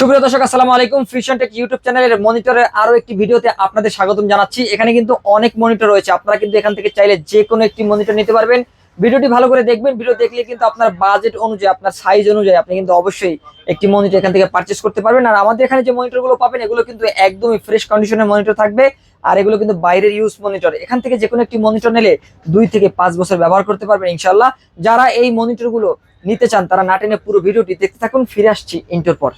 সুপ্রিয় দর্শক, আসসালামু আলাইকুম। ফিউশন টেক ইউটিউব চ্যানেলের মনিটরের আরও একটি ভিডিওতে আপনাদের স্বাগতম জানাচ্ছি। এখানে কিন্তু অনেক মনিটর রয়েছে। আপনারা কিন্তু এখান থেকে চাইলে যে কোনো একটি মনিটর নিতে পারবেন। ভিডিওটি ভালো করে দেখবেন। ভিডিও দেখলে কিন্তু আপনার বাজেট অনুযায়ী, আপনার সাইজ অনুযায়ী আপনি কিন্তু অবশ্যই একটি মনিটর এখান থেকে পারচেস করতে পারবেন। আর আমাদের এখানে যে মনিটরগুলো পাবেন, এগুলো কিন্তু একদমই ফ্রেশ কন্ডিশনের মনিটর থাকবে। আর এগুলো কিন্তু বাইরের ইউজ মনিটর এখান থেকে যে কোনো একটি মনিটর নিলে দুই থেকে পাঁচ বছর ব্যবহার করতে পারবেন ইনশাল্লাহ যারা এই মনিটরগুলো নিতে চান, তারা নাটেনে পুরো ভিডিওটি দেখতে থাকুন। ফিরে আসছি ইন্টার পর।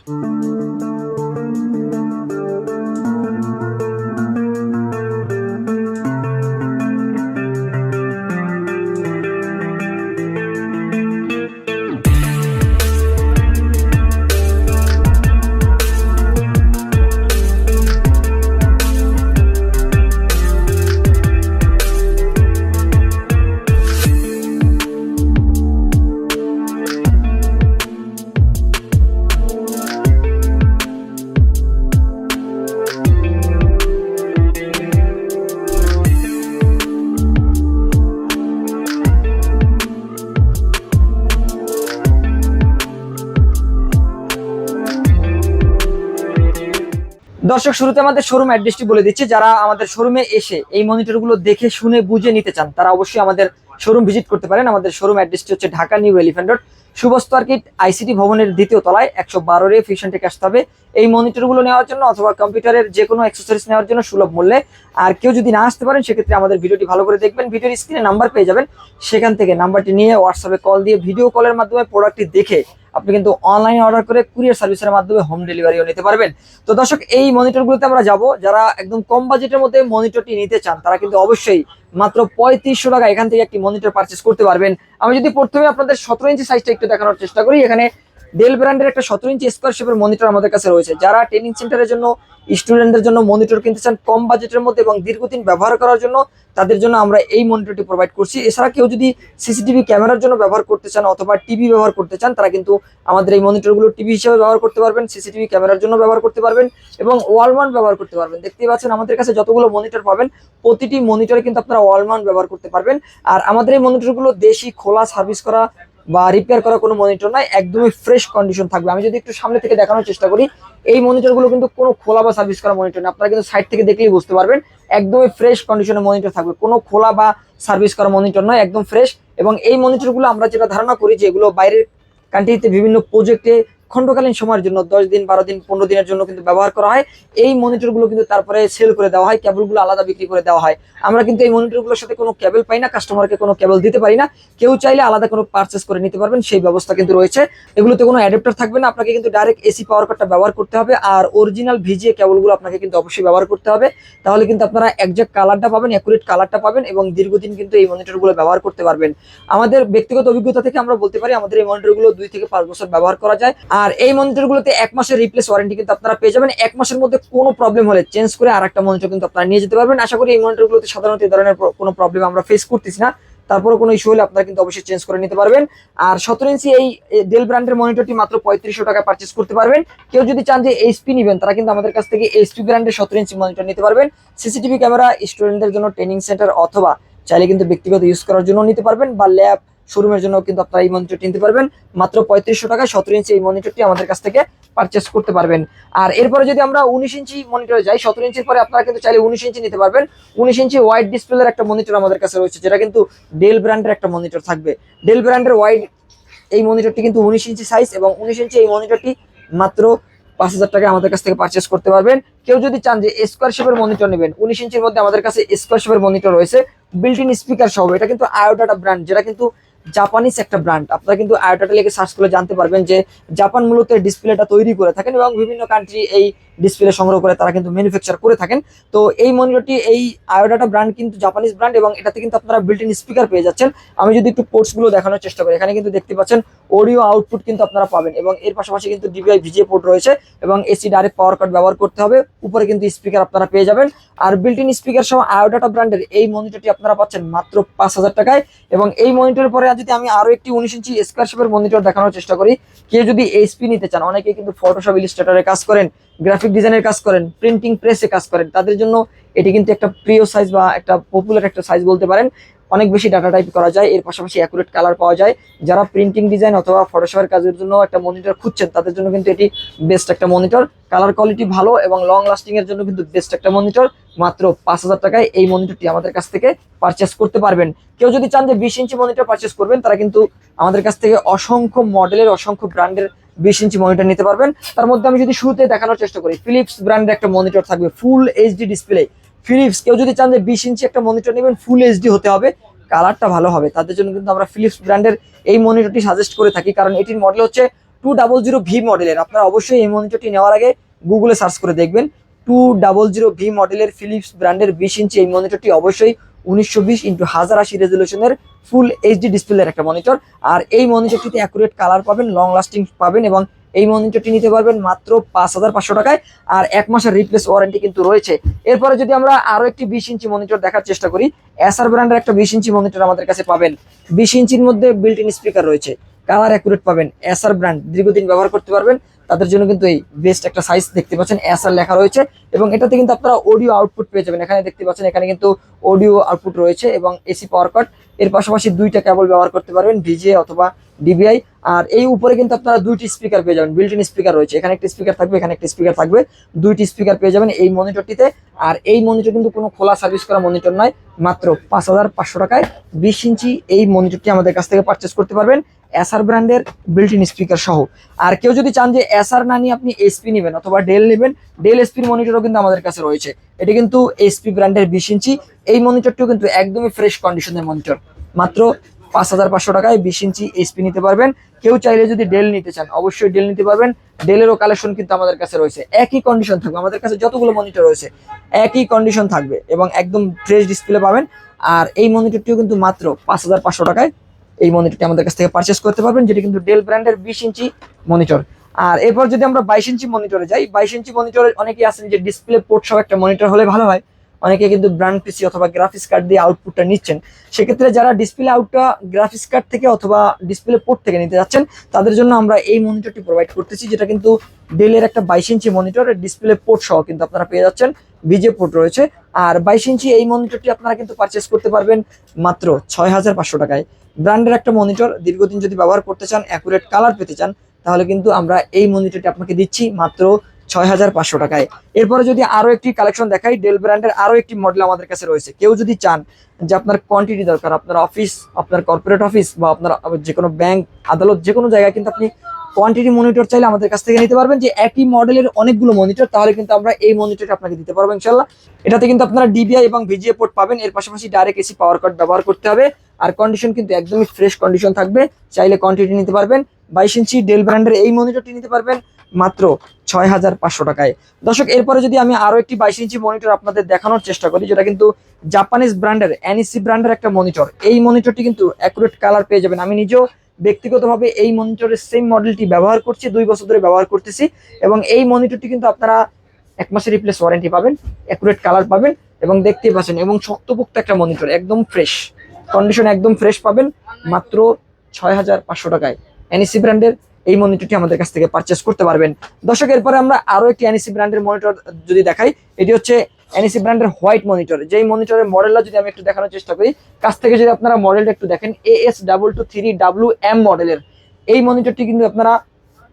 দর্শক, শুরুতে আমাদের শোরুম অ্যাড্রেসটি বলে দিচ্ছি। যারা আমাদের শোরুমে এসে এই মনিটরগুলো দেখে, শুনে, বুঝে নিতে চান, তারা অবশ্যই আমাদের শোরুম ভিজিট করতে পারেন। আমাদের শোরুম অ্যাড্রেসটি হচ্ছে Dhaka new elephant road. Subastu arcade ICT ভবনের দ্বিতীয় তলায় একশো বারো রে ফিশন থেকে আসতে হবে। এই মনিটরগুলো নেওয়ার জন্য অথবা কম্পিউটারের যে কোনো অ্যাক্সেসরিজ নেওয়ার জন্য সুলভ মূল্যে। আর কেউ যদি না আসতে পারেন, সেক্ষেত্রে আমাদের ভিডিওটি ভালো করে দেখবেন। ভিডিওর স্ক্রিনে নাম্বার পেয়ে যাবেন। সেখান থেকে নাম্বারটি নিয়ে হোয়াটসঅ্যাপে কল দিয়ে ভিডিও কলের মাধ্যমে প্রোডাক্টটি দেখে আপনি কিন্তু অনলাইনে অর্ডার করে কুরিয়ার সার্ভিসের মাধ্যমে হোম ডেলিভারিও নিতে পারবেন। তো দর্শক, এই মনিটরগুলোতে আমরা যাব। যারা একদম কম বাজেটের মধ্যে মনিটরটি নিতে চান, তারা কিন্তু অবশ্যই মাত্র পঁয়ত্রিশশো টাকা এখান থেকে একটি মনিটর পারচেস করতে পারবেন। আমি যদি প্রথমে আপনাদের সতেরো ইঞ্চি সাইজটা একটু দেখানোর চেষ্টা করি, এখানে ডেল ব্র্যান্ডের একটা সতেরো ইঞ্চি স্কোয়ার শেপের মনিটর আমাদের কাছে রয়েছে। যারা ট্রেনিং সেন্টারের জন্য স্টুডেন্টদের জন্য মনিটর কিনতে চান, কম বাজেটের মধ্যে এবং দীর্ঘদিন ব্যবহার করার জন্য, তাদের জন্য আমরা এই মনিটরটি প্রোভাইড করছি। এছাড়া কেউ যদি সিসিটিভি ক্যামেরার জন্য ব্যবহার করতে চান অথবা টিভি ব্যবহার করতে চান, তারা কিন্তু আমাদের এই মনিটরগুলো টিভি হিসেবে ব্যবহার করতে পারবেন সিসিটিভি ক্যামেরার জন্য ব্যবহার করতে পারবেন এবং ওয়ালমাউন্ট ব্যবহার করতে পারবেন। দেখতেই পাচ্ছেন, আমাদের কাছে যতগুলো মনিটর পাবেন, প্রতিটি মনিটরে কিন্তু আপনারা ওয়ালমাউন্ট ব্যবহার করতে পারবেন। আর আমাদের এই মনিটরগুলো দেশি, খোলা সার্ভিস করা বা রিপেয়ার করা কোনো মনিটর নাই, একদমই ফ্রেশ কন্ডিশন থাকবে। আমি যদি একটু সামনে থেকে দেখানোর চেষ্টা করি, এই মনিটরগুলো কিন্তু কোনো খোলা বা সার্ভিস করা মনিটর না আপনারা কিন্তু সাইড থেকে দেখলেই বুঝতে পারবেন, একদমই ফ্রেশ কন্ডিশনের মনিটর থাকবে। কোনো খোলা বা সার্ভিস করা মনিটর নয়, একদম ফ্রেশ এবং এই মনিটরগুলো আমরা যেটা ধারণা করি যে এগুলো বাইরের কান্ট্রিতে বিভিন্ন প্রজেক্টে খণ্ডকালীন সময়ের জন্য দশ দিন, বারো দিন, পনেরো দিনের জন্য কিন্তু ব্যবহার করা হয়। এই মনিটরগুলো কিন্তু তারপরে সেল করে দেওয়া হয়, কেবলগুলো আলাদা বিক্রি করে দেওয়া হয়। আমরা কিন্তু এই মনিটরগুলোর সাথে কোনো কেবল পাই না কাস্টমারকে কোনো কেবল দিতে পারি না। কেউ চাইলে আলাদা কোনো পারচেস করে নিতে পারবেন, সেই ব্যবস্থা কিন্তু রয়েছে। এগুলোতে কোনো অ্যাডাপ্টার থাকবে না, আপনাকে কিন্তু ডাইরেক্ট এসি পাওয়ার কার্ডটা ব্যবহার করতে হবে আর অরিজিনাল ভিজিএ কেবলগুলো আপনাকে কিন্তু অবশ্যই ব্যবহার করতে হবে। তাহলে কিন্তু আপনারা একজ্যাক্ট কালারটা পাবেন অ্যাকুরেট কালারটা পাবেন এবং দীর্ঘদিন কিন্তু এই মনিটরগুলো ব্যবহার করতে পারবেন। আমাদের ব্যক্তিগত অভিজ্ঞতা থেকে আমরা বলতে পারি, আমাদের এই মনিটরগুলো দুই থেকে পাঁচ বছর ব্যবহার করা যায়। আর এই মনিটরগুলোতে এক মাসের রিপ্লেস ওয়ারেন্টি কিন্তু আপনারা পেয়ে যাবেন। এক মাসের মধ্যে কোনো প্রবলেম হলে চেঞ্জ করে আর একটা মনিটর কিন্তু আপনারা নিয়ে যেতে পারবেন। আশা করি এই মনিটরগুলোতে সাধারণত এই ধরনের কোনো প্রবলেম আমরা ফেস করতেছি না। তারপরে কোনো ইস্যু হলে আপনারা কিন্তু অবশ্যই চেঞ্জ করে নিতে পারবেন। আর সতেরো ইঞ্চি এই ডেল ব্র্যান্ডের মনিটরটি মাত্র পঁয়ত্রিশশো টাকা পারচেস করতে পারবেন। কেউ যদি চান যে এইচপি নেবেন, তারা কিন্তু আমাদের কাছ থেকে এইচপি ব্র্যান্ডের সতেরো ইঞ্চি মনিটর নিতে পারবেন। সিসিটিভি ক্যামেরা স্টুডেন্টদের জন্য ট্রেনিং সেন্টার অথবা চাইলে কিন্তু ব্যক্তিগত ইউজ করার জন্য নিতে পারবেন বা ল্যাব শোরুমের জন্য কিন্তু আপনারা এই মনিটরটি নিতে পারবেন। মাত্র পঁয়ত্রিশশো টাকায় সতেরো ইঞ্চি এই মনিটরটি আমাদের কাছ থেকে পারচেস করতে পারবেন। আর এরপরে যদি আমরা উনিশ ইঞ্চি মনিটরে যাই, সতেরো ইঞ্চির পরে আপনারা কিন্তু চাইলে উনিশ ইঞ্চি নিতে পারবেন। উনিশ ইঞ্চি ওয়াইড ডিসপ্লের একটা মনিটর আমাদের কাছে রয়েছে, যেটা কিন্তু ডেল ব্র্যান্ডের একটা মনিটর থাকবে। ডেল ব্র্যান্ডের ওয়াইড এই মনিটরটি কিন্তু উনিশ ইঞ্চি সাইজ এবং উনিশ ইঞ্চি এই মনিটরটি মাত্র পাঁচ হাজার টাকায় আমাদের কাছ থেকে পারচেস করতে পারবেন। কেউ যদি চান যে স্কোয়ার শেপের মনিটর নেবেন, উনিশ ইঞ্চির মধ্যে আমাদের কাছে স্কোয়ার শেপের মনিটর রয়েছে। বিল্ট ইন স্পিকার সহ এটা কিন্তু আয়োডাটা ব্র্যান্ড যেটা কিন্তু জাপানিজ একটা ব্র্যান্ড আপনারা কিন্তু আয়োটাটা লেগে সার্চ করে জানতে পারবেন যে জাপান মূলত ডিসপ্লেটা তৈরি করে থাকেন এবং বিভিন্ন কান্ট্রি এই ডিসপ্লে সংগ্রহ করে তারা কিন্তু ম্যানুফ্যাকচার করে থাকেন। তো এই মনিটরটি, এই আয়োডাটা ব্র্যান্ড কিন্তু জাপানিজ ব্র্যান্ড এবং এটাতে কিন্তু আপনারা বিল্ট ইন স্পিকার পেয়ে যাচ্ছেন। আমি যদি একটু পোর্টসগুলো দেখানোর চেষ্টা করি, এখানে কিন্তু দেখতে পাচ্ছেন অডিও আউটপুট কিন্তু আপনারা পাবেন এবং এর পাশাপাশি কিন্তু ডিবিআই ভিজিএ পোর্ট রয়েছে এবং এসি ডাইরেক্ট পাওয়ার কার্ড ব্যবহার করতে হবে, উপরে কিন্তু স্পিকার আপনারা পেয়ে যাবেন। আর বিল্ট ইন স্পিকার সহ আয়োডাটা ব্র্যান্ডের এই মনিটরটি আপনারা পাচ্ছেন মাত্র পাঁচ হাজার টাকায় এবং এই মনিটরের পরে যদি আমি আরও একটি উনিশ ইঞ্চি স্কোয়ার শেপের মনিটর দেখানোর চেষ্টা করি, কেউ যদি এইচপি নিতে চান অনেকে কিন্তু ফটোশপ ইলিস্ট্রেটরে কাজ করেন। গ্রাফিক ডিজাইনের কাজ করেন প্রিন্টিং প্রেসে কাজ করেন, তাদের জন্য এটি কিন্তু একটা প্রিয় সাইজ বা একটা পপুলার একটা সাইজ বলতে পারেন। অনেক বেশি ডাটা টাইপ করা যায়, এর পাশাপাশি অ্যাকুরেট কালার পাওয়া যায়। যারা প্রিন্টিং ডিজাইন অথবা ফটোশপের কাজের জন্য একটা মনিটর খুঁজছেন, তাদের জন্য কিন্তু এটি বেস্ট একটা মনিটর কালার কোয়ালিটি ভালো এবং লং লাস্টিং এর জন্য কিন্তু বেস্ট একটা মনিটর মাত্র পাঁচ হাজার টাকায় এই মনিটরটি আমাদের কাছ থেকে পারচেস করতে পারবেন। কেউ যদি চান যে বিশ ইঞ্চি মনিটর পারচেস করবেন, তারা কিন্তু আমাদের কাছ থেকে অসংখ্য মডেলের অসংখ্য ব্র্যান্ডের বিশ ইঞ্চি মনিটর নিতে পারবেন। তার মধ্যে আমি যদি শুরুতে দেখানোর চেষ্টা করি ফিলিপস ব্র্যান্ডের একটা মনিটর থাকবে ফুল এইচডি ডিসপ্লে ফিলিপস কেউ যদি চান যে বিশ ইঞ্চি একটা মনিটর নেবেন ফুল এইচডি হতে হবে। কালারটা ভালো হবে। তাদের জন্য কিন্তু আমরা ফিলিপস ব্র্যান্ডের এই মনিটরটি সাজেস্ট করে থাকি। কারণ এটির মডেল হচ্ছে টু ডাবল জিরো ভি মডেলের আপনারা অবশ্যই এই মনিটরটি নেওয়ার আগে গুগলে সার্চ করে দেখবেন। টু ডাবল জিরো ভি মডেলের ফিলিপস ব্র্যান্ডের বিশ ইঞ্চি এই মনিটরটি অবশ্যই উনিশশো বিশ ইন্টু হাজার আশি রেজলিউশনের ফুল এইচডি ডিসপ্লের একটা মনিটর আর এই মনিটরটিতে অ্যাকুরেট কালার পাবেন লং লাস্টিং পাবেন এবং এই মনিটরটি নিতে পারবেন মাত্র পাঁচ হাজার পাঁচশো টাকায়। আর এক মাসের রিপ্লেস ওয়ারেন্টি কিন্তু রয়েছে। এরপরে যদি আমরা আরও একটি বিশ ইঞ্চি মনিটর দেখার চেষ্টা করি এসআর ব্র্যান্ডের একটা বিশ ইঞ্চি মনিটর আমাদের কাছে পাবেন। বিশ ইঞ্চির মধ্যে বিল্ট ইন স্পিকার রয়েছে। কালার অ্যাকুরেট পাবেন এসআর ব্র্যান্ড দীর্ঘদিন ব্যবহার করতে পারবেন। তাদের জন্য কিন্তু এই বেস্ট একটা সাইজ দেখতে পাচ্ছেন এসআর লেখা রয়েছে এবং এটাতে কিন্তু আপনারা অডিও আউটপুট পেয়ে যাবেন। এখানে দেখতে পাচ্ছেন, এখানে কিন্তু অডিও আউটপুট রয়েছে এবং এসি পাওয়ার কাট এর পাশাপাশি দুইটা কেবল ব্যবহার করতে পারবেন ভিজিএ অথবা ডিবিআই আর এই উপরে কিন্তু আপনারা দুইটি স্পিকার পেয়ে যাবেন বিল্ট ইন স্পিকার রয়েছে। এখানে একটা স্পিকার থাকবে, এখানে একটা স্পিকার থাকবে, দুইটি স্পিকার পেয়ে যাবেন এই মনিটরটিতে আর এই মনিটর কিন্তু কোনো খোলা সার্ভিস করা মনিটর নয়, মাত্র পাঁচ হাজার পাঁচশো টাকায় বিশ ইঞ্চি এই মনিটরটি আমাদের কাছ থেকে পারচেস করতে পারবেন। এসআর ব্র্যান্ডের বিল্ট ইন স্পিকার সহ। আর কেউ যদি চান যে এসআর না নিয়ে আপনি এসপি নেবেন অথবা ডেল নেবেন ডেল এসপির মনিটরও কিন্তু আমাদের কাছে রয়েছে। এটি কিন্তু এসপি ব্র্যান্ডের বিশ ইঞ্চি। এই মনিটরটিও কিন্তু একদমই ফ্রেশ কন্ডিশনের মনিটর মাত্র পাঁচ হাজার পাঁচশো টাকায় বিশ ইঞ্চি এইচপি নিতে পারবেন। কেউ চাইলে যদি ডেল নিতে চান, অবশ্যই ডেল নিতে পারবেন। ডেলেরও কালেকশন কিন্তু আমাদের কাছে রয়েছে। একই কন্ডিশন থাকবে। আমাদের কাছে যতগুলো মনিটর রয়েছে, একই কন্ডিশন থাকবে এবং একদম ফ্রেশ ডিসপ্লে পাবেন। আর এই মনিটরটিও কিন্তু মাত্র পাঁচ হাজার পাঁচশো টাকায় এই মনিটরটি আমাদের কাছ থেকে পারচেস করতে পারবেন, যেটি কিন্তু ডেল ব্র্যান্ডের বিশ ইঞ্চি মনিটর। আর এরপর যদি আমরা বাইশ ইঞ্চি মনিটরে যাই, বাইশ ইঞ্চি মনিটরে অনেকেই আছেন যে ডিসপ্লে পোর্ট সহ একটা মনিটর হলে ভালো হয়। অনেকে কিন্তু ব্র্যান্ড পিসি অথবা গ্রাফিক্স কার্ড দিয়ে আউটপুটটা নিচ্ছেন। সেক্ষেত্রে যারা ডিসপ্লে আউটটা গ্রাফিক্স কার্ড থেকে অথবা ডিসপ্লে পোর্ট থেকে নিতে যাচ্ছেন, তাদের জন্য আমরা এই মনিটরটি প্রোভাইড করতেছি, যেটা কিন্তু ডেলের একটা বাইশ ইঞ্চি মনিটর ডিসপ্লে পোর্ট সহ কিন্তু আপনারা পেয়ে যাচ্ছেন। বিজে পোর্ট রয়েছে। আর বাইশ ইঞ্চি এই মনিটরটি আপনারা কিন্তু পারচেস করতে পারবেন মাত্র ছয় হাজার পাঁচশো টাকায়। ব্র্যান্ডের একটা মনিটর দীর্ঘদিন যদি ব্যবহার করতে চান অ্যাকুরেট কালার পেতে চান, তাহলে কিন্তু আমরা এই মনিটরটি আপনাকে দিচ্ছি মাত্র ছয় হাজার পাঁচশো টাকায়। এরপরে যদি আরও একটি কালেকশন দেখাই ডেল ব্র্যান্ডের আরও একটি মডেল আমাদের কাছে রয়েছে। কেউ যদি চান যে আপনার কোয়ান্টিটি দরকার, আপনার অফিস আপনার কর্পোরেট অফিস বা আপনার যে কোনো ব্যাংক আদালত যে কোনো জায়গায় কিন্তু আপনি কোয়ান্টিটি মনিটর চাইলে আমাদের কাছ থেকে নিতে পারবেন যে একই মডেলের অনেকগুলো মনিটর তাহলে কিন্তু আমরা এই মনিটরটা আপনাকে দিতে পারব ইনশাল্লাহ এটাতে কিন্তু আপনারা ডিবিআই এবং ভিজিএ পোর্ট পাবেন, এর পাশাপাশি ডাইরেক্ট এসি পাওয়ার কার্ড ব্যবহার করতে হবে, আর কন্ডিশন কিন্তু একদমই ফ্রেশ কন্ডিশন থাকবে, চাইলে কোয়ান্টিটি নিতে পারবেন। বাইশ ইঞ্চি ডেল ব্র্যান্ডের এই মনিটরটি নিতে পারবেন মাত্র ছয় হাজার পাঁচশো টাকায়। দর্শক, এরপরে যদি আমি আরও একটি বাইশ ইঞ্চি মনিটর আপনাদের দেখানোর চেষ্টা করি, যেটা কিন্তু জাপানিজ ব্র্যান্ডের এনইসি ব্র্যান্ডের একটা মনিটর এই মনিটরটি কিন্তু অ্যাকুরেট কালার পেয়ে যাবেন। আমি নিজেও ব্যক্তিগতভাবে এই মনিটরের সেম মডেলটি ব্যবহার করছি, দুই বছর ধরে ব্যবহার করতেছি এবং এই মনিটরটি কিন্তু আপনারা এক মাসের রিপ্লেস ওয়ারেন্টি পাবেন অ্যাকুরেট কালার পাবেন এবং দেখতেই পাচ্ছেন এবং শক্তপোক্ত একটা মনিটর একদম ফ্রেশ কন্ডিশন একদম ফ্রেশ পাবেন মাত্র ছয় হাজার পাঁচশো টাকায়। এনইসি ব্র্যান্ডের এই মনিটরটি আমাদের কাছ থেকে পারচেস করতে পারবেন। দর্শক, এরপরে আমরা আরও একটি এনইসি ব্র্যান্ডের মনিটর যদি দেখাই, এটি হচ্ছে এনইসি ব্র্যান্ডের হোয়াইট মনিটর যেই মনিটরের মডেলটা যদি আমি একটু দেখানোর চেষ্টা করি, কাছ থেকে যদি আপনারা মডেলটা একটু দেখেন AS double two three W M মডেলের এই মনিটরটি কিন্তু আপনারা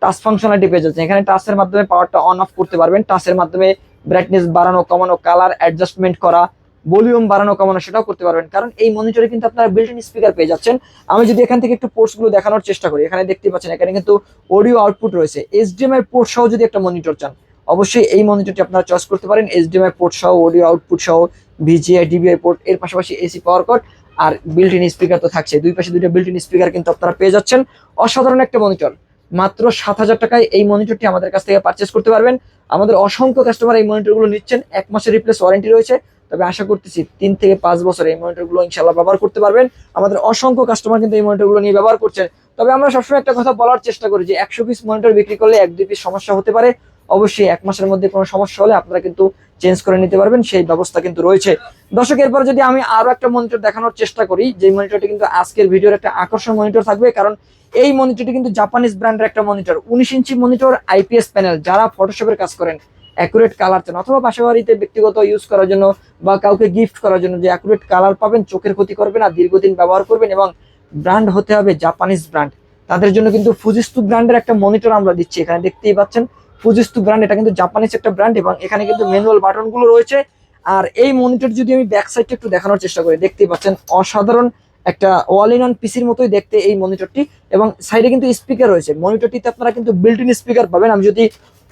টাচ ফাংশনালিটি পেয়ে যাচ্ছেন। এখানে টাচের মাধ্যমে পাওয়ারটা অন অফ করতে পারবেন। টাচের মাধ্যমে ব্রাইটনেস বাড়ানো, কমানো কালার অ্যাডজাস্টমেন্ট করা ভলিউম বাড়ানো, কমানো, সেটাও করতে পারবেন। কারণ এই মনিটরে কিন্তু আপনারা বিল্ট ইন স্পিকার পেয়ে যাচ্ছেন। আমি যদি এখান থেকে একটু পোর্টসগুলো দেখানোর চেষ্টা করি, এখানে দেখতে পাচ্ছেন, এখানে কিন্তু অডিও আউটপুট রয়েছে। এইচডিএমআই পোর্ট সহ যদি একটা মনিটর চান অবশ্যই এই মনিটরটি আপনারা চয়েস করতে পারেন এইচডিএমআই পোর্ট সহ অডিও আউটপুট সহ ভিজিআই ডিবিআই পোর্ট এর পাশাপাশি এসি পাওয়ার কট আর বিল্ট ইন স্পিকার তো থাকছে। দুই পাশে দুইটা বিল্ট ইন স্পিকার কিন্তু আপনারা পেয়ে যাচ্ছেন। অসাধারণ একটা মনিটর মাত্র সাত হাজার টাকায় এই মনিটরটি আমাদের কাছ থেকে পারচেস করতে পারবেন। আমাদের অসংখ্য কাস্টমার এই মনিটরগুলো নিচ্ছেন। এক মাসের রিপ্লেস ওয়ারেন্টি রয়েছে। তবে আশা করতেছি তিন থেকে পাঁচ বছর এই মনিটরগুলো ইনশাল্লাহ ব্যবহার করতে পারবেন। আমাদের অসংখ্য কাস্টমার কিন্তু এই মনিটরগুলো নিয়ে ব্যবহার করছেন। তবে আমরা সবসময় একটা কথা বলার চেষ্টা করি যে একশো পিস মনিটর বিক্রি করলে এক দুই পিস সমস্যা হতে পারে। অবশ্যই এক মাসের মধ্যে কোনো সমস্যা হলে আপনারা কিন্তু চেঞ্জ করে নিতে পারবেন, সেই ব্যবস্থা কিন্তু রয়েছে। দর্শক, এরপর যদি আমি আরও একটা মনিটর দেখানোর চেষ্টা করি যে মনিটরটি কিন্তু আজকের ভিডিওর একটা আকর্ষণ মনিটর থাকবে, কারণ এই মনিটরটি কিন্তু জাপানিজ ব্র্যান্ডের একটা মনিটর উনিশ ইঞ্চি মনিটর আইপিএস প্যানেল যারা ফটোশপের কাজ করেন অ্যাকুরেট কালার চান, অথবা বাসা বাড়িতে ব্যক্তিগত ইউজ করার জন্য বা কাউকে গিফট করার জন্য যে অ্যাকুরেট কালার পাবেন, চোখের ক্ষতি করবে না দীর্ঘদিন ব্যবহার করবেন এবং ব্র্যান্ড হতে হবে জাপানিজ ব্র্যান্ড তাদের জন্য কিন্তু ফুজিস্তু ব্র্যান্ডের একটা মনিটর আমরা দিচ্ছি, এখানে দেখতেই পাচ্ছেন। ফুজিস্তু ব্র্যান্ড এটা কিন্তু জাপানিজ একটা ব্র্যান্ড এবং এখানে কিন্তু ম্যানুয়াল বাটনগুলো রয়েছে। আর এই মনিটর যদি আমি ব্যাক সাইডটা একটু দেখানোর চেষ্টা করি, দেখতেই পাচ্ছেন অসাধারণ একটা ওয়াল ইন অন পিসির মতোই দেখতে এই মনিটরটি এবং সাইডে কিন্তু স্পিকার রয়েছে। মনিটরটিতে আপনারা কিন্তু বিল্ট ইন স্পিকার পাবেন। আমি যদি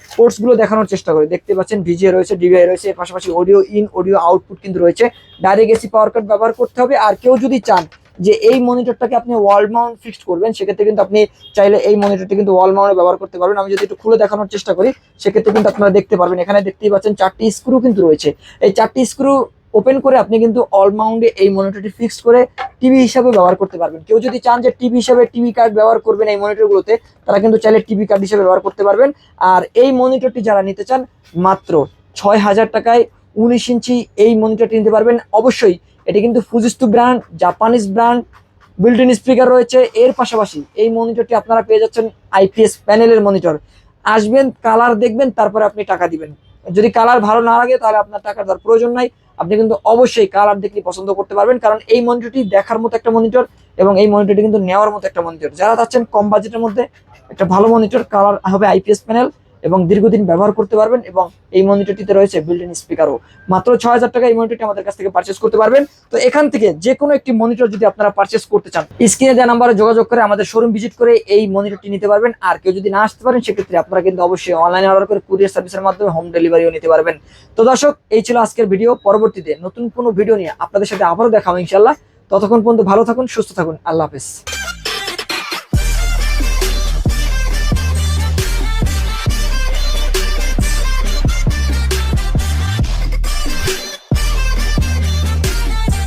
পোর্টসগুলো দেখানোর চেষ্টা করি, দেখতে পাচ্ছেন ভিজিএ রয়েছে ডিভিআই রয়েছে, পাশাপাশি অডিও ইন অডিও আউটপুট কিন্তু রয়েছে। ডাইরেক্ট এসি পাওয়ার কাট ব্যবহার করতে হবে। আর কেউ যদি চান যে এই মনিটরটাকে আপনি ওয়াল মাউন্ট ফিক্সড করবেন, সেক্ষেত্রে কিন্তু আপনি চাইলে এই মনিটরটি কিন্তু ওয়াল মাউন্টে ব্যবহার করতে পারবেন। আমি যদি একটু খুলে দেখানোর চেষ্টা করি, সেক্ষেত্রে কিন্তু আপনারা দেখতে পারবেন। এখানে দেখতেই পাচ্ছেন চারটি স্ক্রু কিন্তু রয়েছে। এই চারটি স্ক্রু ওপেন করে আপনি কিন্তু অল মাউন্টে এই মনিটরটি ফিক্সড করে টিভি হিসাবে ব্যবহার করতে পারবেন। কেউ যদি চান যে টিভি হিসাবে টিভি কার্ড ব্যবহার করবেন এই মনিটরগুলোতে তারা কিন্তু চাইলে টিভি কার্ড হিসেবে ব্যবহার করতে পারবেন। আর এই মনিটরটি যারা নিতে চান, মাত্র ছয় হাজার টাকায় উনিশ ইঞ্চি এই মনিটরটি নিতে পারবেন। অবশ্যই এটি কিন্তু Fujitsu brand Japanese brand in speaker রয়েছে। এর পাশাপাশি এই মনিটরটি আপনারা পেয়ে যাচ্ছেন আইপিএস প্যানেলের মনিটর আসবেন কালার দেখবেন, তারপরে আপনি টাকা দিবেন। যদি কালার ভালো না লাগে, তাহলে আপনার টাকার দেওয়ার প্রয়োজন নাই। আপনি কিন্তু অবশ্যই কালার দেখলে পছন্দ করতে পারবেন, কারণ এই মনিটরটি দেখার মতো একটা মনিটর এবং এই মনিটরটি কিন্তু নেওয়ার মতো একটা মনিটর যারা চাচ্ছেন কম বাজেটের মধ্যে, একটা ভালো মনিটর কালার হবে আইপিএস প্যানেল এবং দীর্ঘদিন ব্যবহার করতে পারবেন এবং এই মনিটরটিতে রয়েছে ইন স্পিকারও মাত্র ছয় হাজার টাকা এই মনিটরটি আমাদের কাছ থেকে পারচেস করতে পারবেন। তো এখান থেকে যে কোনো একটি মনিটর যদি আপনারা পারচেস করতে চান স্ক্রিনে দেওয়া নাম্বারে যোগাযোগ করে আমাদের শোরুম ভিজিট করে এই মনিটরটি নিতে পারবেন। আর কেউ যদি না আসতে পারেন, সেক্ষেত্রে আপনারা কিন্তু অবশ্যই অনলাইনে অর্ডার করে কুরিয়ার সার্ভিসের মাধ্যমে হোম ডেলিভারিও নিতে পারবেন। তো দর্শক, এই ছিল আজকের ভিডিও পরবর্তীতে নতুন কোনো ভিডিও নিয়ে আপনাদের সাথে আবারও দেখা ইনশাল্লাহ ততক্ষণ পর্যন্ত ভালো থাকুন, সুস্থ থাকুন। আল্লাহ হাফেজ।